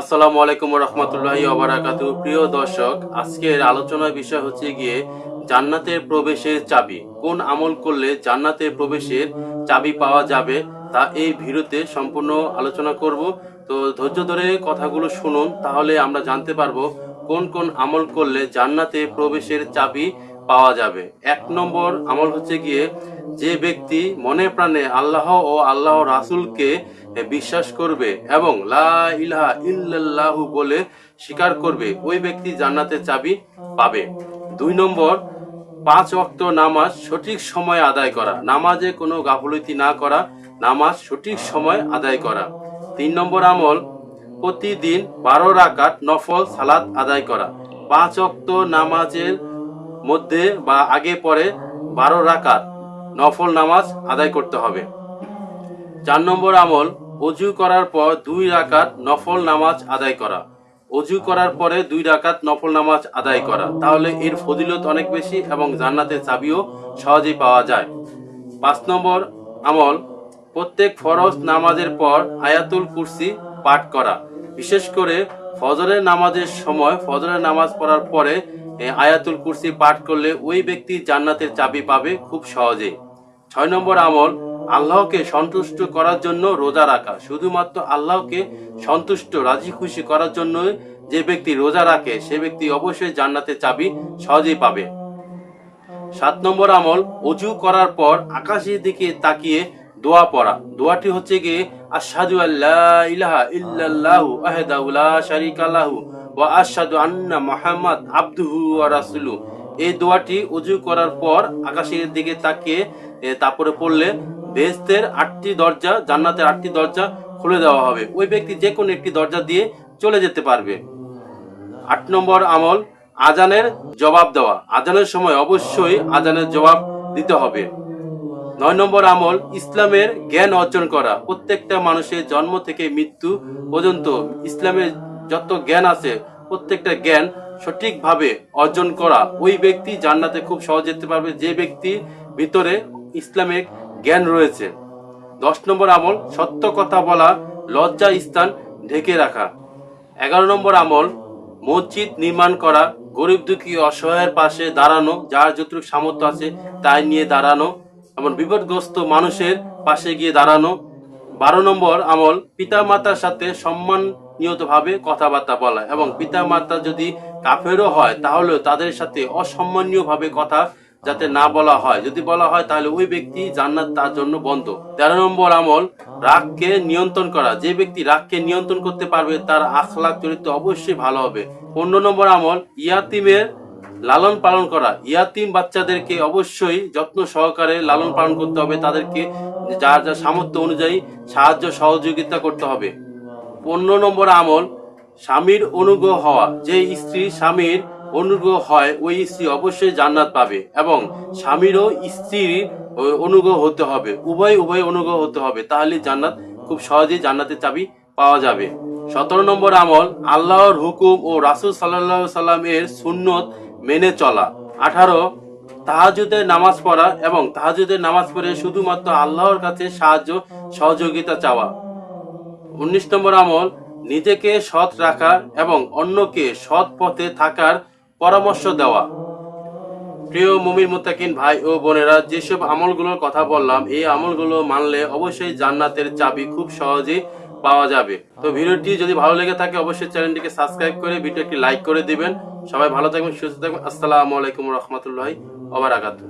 আসসালামু আলাইকুম রহমতুল্লাহি ওবারাকাতু প্রিয় দর্শক, আজকের আলোচনার বিষয় হচ্ছে গিয়ে জান্নাতের প্রবেশের চাবি। কোন আমল করলে জান্নাতের প্রবেশের চাবি পাওয়া যাবে তা এই ভিডিওতে সম্পূর্ণ আলোচনা করব। তো ধৈর্য ধরে কথাগুলো শুনুন, তাহলে আমরা জানতে পারব কোন কোন আমল করলে জান্নাতে প্রবেশের চাবি পাওয়া যাবে। এক নম্বর আমল হচ্ছে গিয়ে যে ব্যক্তি মনে প্রাণে আল্লাহ ও আল্লাহ রাসুলকে বিশ্বাস করবে এবং লা বলে স্বীকার করবে, ওই ব্যক্তি জান্নাতের চাবি পাবে। দুই নম্বর, পাঁচ ওয়াক্ত নামাজ সঠিক সময় আদায় করা। নামাজে কোনো গাফলতি না করা, নামাজ সঠিক সময় আদায় করা। তিন নম্বর আমল, প্রতিদিন বারো রাকাত নফল সালাত আদায় করা। পাঁচ ওয়াক্ত নামাজের মধ্যে বা আগে পরে বারো রাকাত নফল নামাজ আদায় করতে হবে। চার নম্বর আমল, অজু করার পর দুই রাকাত নফল নামাজ আদায় করা। অজু করার পরে দুই রাকাত নফল নামাজ আদায় করা। তাহলে এর ফজিলত অনেক বেশি এবং জান্নাতের চাবিও সহজেই পাওয়া যায়। পাঁচ নম্বর আমল, প্রত্যেক ফরজ নামাজের পর আয়াতুল কুরসি পাঠ করা। বিশেষ করে ফজরের নামাজের সময় ফজরের নামাজ পড়ার পরে আয়াতুল কুরসি পাঠ করলে ওই ব্যক্তি জান্নাতের চাবি পাবে খুব সহজেই। ছয় নম্বর আমল, আল্লাহকে সন্তুষ্ট করার জন্য রোজা রাখা। শুধুমাত্র আল্লাহকে সন্তুষ্ট, রাজি খুশি করার জন্য যে ব্যক্তি রোজা রাখে, সে ব্যক্তি অবশ্যই জান্নাতের চাবি সহজেই পাবে। সাত নম্বর আমল, অজু করার পর আকাশের দিকে তাকিয়ে দোয়া পড়া। দোয়াটি হচ্ছে গিয়ে, আশহাদু আল্লাহ ইলাহা ইল্লাল্লাহু আহদাহু লা শারীকা ওয়া আশহাদু আন্না মুহাম্মাদ আবদুহু ওয়া রাসূলুহু। এই দোয়াটি অজু করার পর আকাশের দিকে তাকিয়ে তারপরে পড়লে বেহেশতের আটটি দরজা, জান্নাতের আটটি দরজা খুলে দেওয়া হবে। ওই ব্যক্তি যে কোনো একটি দরজা দিয়ে চলে যেতে পারবে। আট নম্বর আমল, আজানের জবাব দেওয়া। আজানের সময় অবশ্যই আজানের জবাব দিতে হবে। নয় নম্বর আমল, ইসলামের জ্ঞান অর্জন করা। প্রত্যেকটা মানুষের জন্ম থেকে মৃত্যু পর্যন্ত ইসলামের যত জ্ঞান আছে, প্রত্যেকটা জ্ঞান সঠিকভাবে অর্জন করা। ওই ব্যক্তি জান্নাতে খুব সহজ যেতে পারবে। যে ব্যক্তির ভিতরে ইসলামের জ্ঞান রয়েছে। দশ নম্বর আমল, সত্য কথা বলা, লজ্জা স্থান ঢেকে রাখা। এগারো নম্বর আমল, মসজিদ নির্মাণ করা, গরিব দুঃখী অসহায়ের পাশে দাঁড়ানো, যার যতটুকু সামর্থ্য আছে তাই নিয়ে দাঁড়ানো এমন বিপদগ্রস্ত মানুষের পাশে গিয়ে দাঁড়ানো। বারো নম্বর আমল পিতা মাতার সাথে সম্মাননীয়তভাবে কথাবার্তা বলা, এবং পিতা মাতা যদি কাফেরও হয়, তাহলেও তাদের সাথে অসম্মানীয়ভাবে কথা যাতে না বলা হয়। যদি বলা হয়, তাহলে ওই ব্যক্তি জান্নাত তার জন্য বন্ধ। তেরো নম্বর আমল, রাগকে নিয়ন্ত্রণ করা। যে ব্যক্তি রাগকে নিয়ন্ত্রণ করতে পারবে, তার আখলাক চরিত্র অবশ্যই ভালো হবে। পনেরো নম্বর আমল, ইয়াতিমের লালন পালন করা। ইয়াতিম বাচ্চাদেরকে অবশ্যই যত্ন সহকারে লালন পালন করতে হবে। তাদেরকে যার যার সামর্থ্য অনুযায়ী সাহায্য সহযোগিতা করতে হবে। পনেরো নম্বর আমল, স্বামীর অনুগ্রহ হওয়া। যে স্ত্রী স্বামীর অনুগ্রহ হয়, ওই স্ত্রী অবশ্যই জান্নাত পাবে এবং স্বামীরও স্ত্রীর অনুগ্রহ হতে হবে। উভয় উভয় অনুগ্রহ হতে হবে। তাহলে জান্নাত, খুব সহজেই জান্নাতের চাবি পাওয়া যাবে। সতেরো নম্বর আমল, আল্লাহর হুকুম ও রাসুল সাল্লাহ সাল্লামের সুন্নত মেনে চলা। আঠারো তাহাজুদের নামাজ পড়া এবং তাহাজুদের নামাজ পড়ে শুধুমাত্র আল্লাহর কাছে সাহায্য, সহযোগিতা চাওয়া। উনিশ নম্বর আমল, নিজেকে সৎ রাখা এবং অন্যকে সৎ পথে থাকার পরামর্শ দেওয়া। প্রিয় মুমিন মুত্তাকিন ভাই ও বোনেরা, যেসব আমলগুলোর কথা বললাম, এই আমলগুলো মানলে অবশ্যই জান্নাতের চাবি খুব সহজেই পাওয়া যাবে। তো ভিডিওটি যদি ভালো লেগে থাকে, অবশ্যই চ্যানেলটিকে সাবস্ক্রাইব করে ভিডিওটি লাইক করে দিবেন। সবাই ভালো থাকবেন, সুস্থ থাকবেন। আসসালামু আলাইকুম রহমতুল্লাহ ওবরাকাতুহ